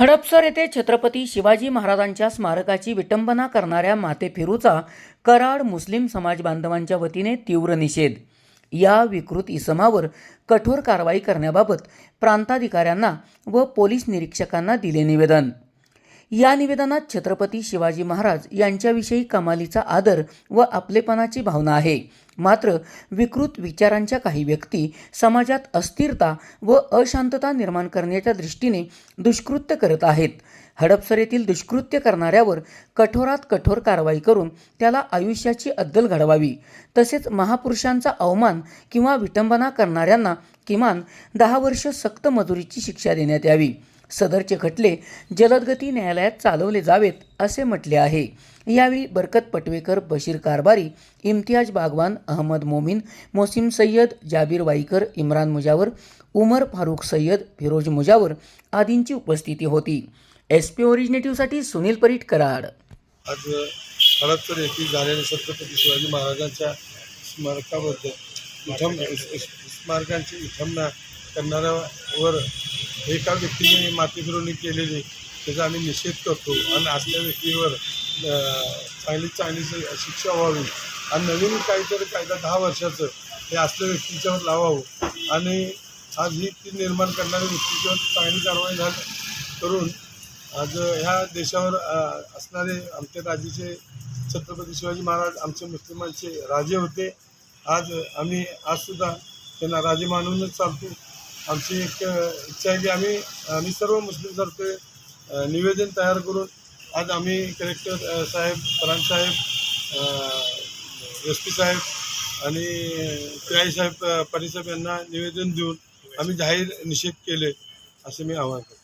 हडपसर येथे छत्रपती शिवाजी महाराजांच्या स्मारकाची विटंबना करणाऱ्या मातेफिरूचा कराड मुस्लिम समाज बांधवांच्या वतीने तीव्र निषेध. या विकृत इसमावर कठोर कारवाई करण्याबाबत प्रांताधिकाऱ्यांना व पोलीस निरीक्षकांना दिले निवेदन. या निवेदनात छत्रपती शिवाजी महाराज यांच्याविषयी कमालीचा आदर व आपलेपणाची भावना आहे. मात्र विकृत विचारांच्या काही व्यक्ती समाजात अस्थिरता व अशांतता निर्माण करण्याच्या दृष्टीने दुष्कृत्य करत आहेत. हडपसर येथील दुष्कृत्य करणाऱ्यावर कठोरात कठोर कारवाई करून त्याला आयुष्याची अद्दल घडवावी. तसेच महापुरुषांचा अवमान किंवा विटंबना करणाऱ्यांना किमान दहा वर्ष सक्त मजुरीची शिक्षा देण्यात यावी. सदरचे खटले जलदगती न्यायालयात चालवले जावेत असे म्हटले आहे यावेळी बरकत पटवेकर बशीर कारबारी इम्तियाज बागवान अहमद मोमीन मोसिम सय्यद जाबीर वाईकर इम्रान मुजावर उमर फारूक सय्यद फिरोज मुजावर आदींची उपस्थिती होती एस पी ओरिजिनेटिव्हसाठी सुनील परीट कराड आज हडपसर येथील झालेल्या छत्रपती शिवाजी महाराजांच्या स्मारकाबद्दल विठम स्मारकांची विठंबना करणाऱ्यावर एका व्यक्तीने मातीफिरवणी केलेली त्याचा आम्ही निषेध करतो. आणि असल्या व्यक्तीवर चांगली चांगली शिक्षा व्हावी. आणि नवीन काहीतरी कायदा दहा वर्षाचं हे असल्या व्यक्तीच्यावर लावावं. आणि आज ही ती निर्माण करणाऱ्या व्यक्तीच्यावर चांगली कारवाई झाली. करून आज ह्या देशावर असणारे आमच्या राजेचे छत्रपती शिवाजी महाराज आमचे मुस्लिमांचे राजे होते. आज आम्ही आजसुद्धा त्यांना राजे मानूनच चालतो. आमची एक इच्छा आहे की आम्ही आम्ही सर्व मुस्लिमतर्फे निवेदन तयार करून आज आम्ही कलेक्टर साहेब परान साहेब एस पी साहेब आणि पी आय साहेब अ, पाटील साहेब यांना निवेदन देऊन आम्ही जाहीर निषेध केले असे मी आवाहन करतो.